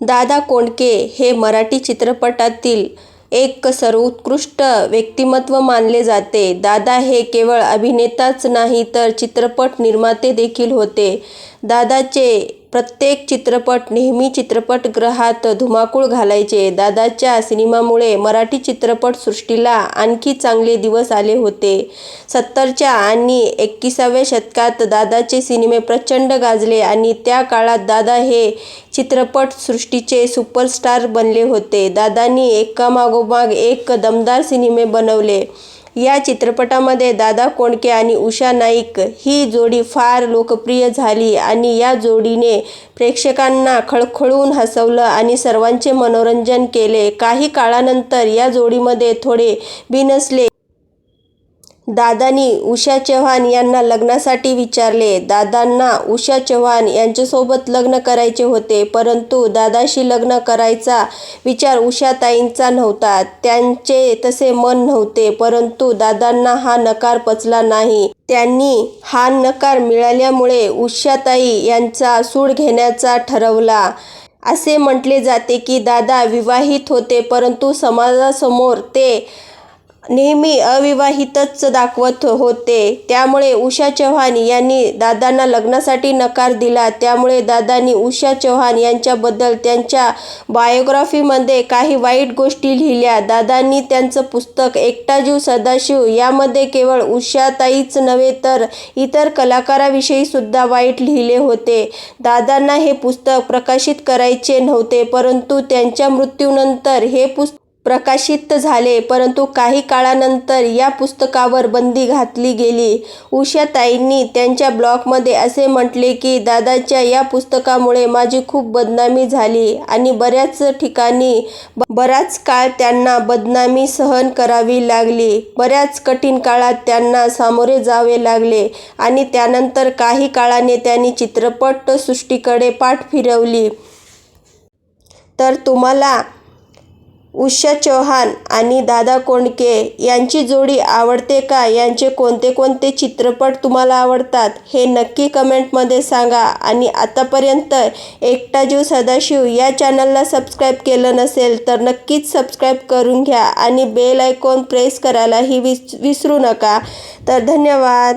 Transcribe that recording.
दादा कोंडके हे मराठी चित्रपटातील एक सर्वोत्कृष्ट व्यक्तिमत्व मानले जाते. दादा हे केवळ अभिनेताच नाही तर चित्रपट निर्माते देखील होते. दादाचे प्रत्येक चित्रपट नेहमी चित्रपटगृहात धुमाकूळ घालायचे. दादाच्या सिनेमामुळे मराठी चित्रपटसृष्टीला आणखी चांगले दिवस आले होते. सत्तरच्या आणि एकविसाव्या शतकात दादाचे सिनेमे प्रचंड गाजले आणि त्या काळात दादा हे चित्रपटसृष्टीचे सुपरस्टार बनले होते. दादांनी एकामागोमाग एक दमदार सिनेमे बनवले. या चित्रपटामध्ये दादा कोंडके आणि उषा नाईक ही जोडी फार लोकप्रिय झाली आणि या जोडीने प्रेक्षकांना खळखळून हसवलं आणि सर्वांचे मनोरंजन केले. काही काळानंतर या जोडीमध्ये थोडे बिनसले. दादांनी उषा चव्हाण यांना लग्नासाठी विचारले. दादांना उषा चव्हाण यांच्यासोबत लग्न करायचे होते. परंतु दादाशी लग्न करायचा विचार उषाताईंचा नव्हता. त्यांचे तसे मन नव्हते. परंतु दादांना हा नकार पचला नाही. त्यांनी हा नकार मिळाल्यामुळे उषाताई यांचा सूड घेण्याचा ठरवला. असे म्हटले जाते की दादा विवाहित होते परंतु समाजासमोर ते नेहमी अविवाहितच दाखवत होते. त्यामुळे उषा चव्हाण यांनी दादांना लग्नासाठी नकार दिला. त्यामुळे दादांनी उषा चव्हाण यांच्याबद्दल त्यांच्या बायोग्राफीमध्ये काही वाईट गोष्टी लिहिल्या. दादांनी त्यांचं पुस्तक एकटा जीव सदाशिव यामध्ये केवळ उषाताईच नव्हे तर इतर कलाकारांविषयीसुद्धा वाईट लिहिले होते. दादांना हे पुस्तक प्रकाशित करायचे नव्हते परंतु त्यांच्या मृत्यूनंतर हे पुस्तक प्रकाशित झाले. परंतु काही काळानंतर या पुस्तकावर बंदी घातली गेली. उषाताईंनी त्यांच्या ब्लॉगमध्ये असे म्हटले की दादांच्या या पुस्तकामुळे माझी खूप बदनामी झाली आणि बऱ्याच ठिकाणी बराच काळ त्यांना बदनामी सहन करावी लागली. बऱ्याच कठीण काळात त्यांना सामोरे जावे लागले आणि त्यानंतर काही काळाने त्यांनी चित्रपटसृष्टीकडे पाठ फिरवली. तर तुम्हाला उषा चव्हाण आणि दादा कोंडके यांची जोडी आवडते का? यांचे कोणते कोणते चित्रपट तुम्हाला आवडतात हे नक्की कमेंटमध्ये सांगा. आणि आतापर्यंत एकटा जीव सदाशिव या चॅनलला सबस्क्राईब केलं नसेल तर नक्कीच सबस्क्राईब करून घ्या आणि बेल आयकॉन प्रेस करायलाही विसरू नका. तर धन्यवाद.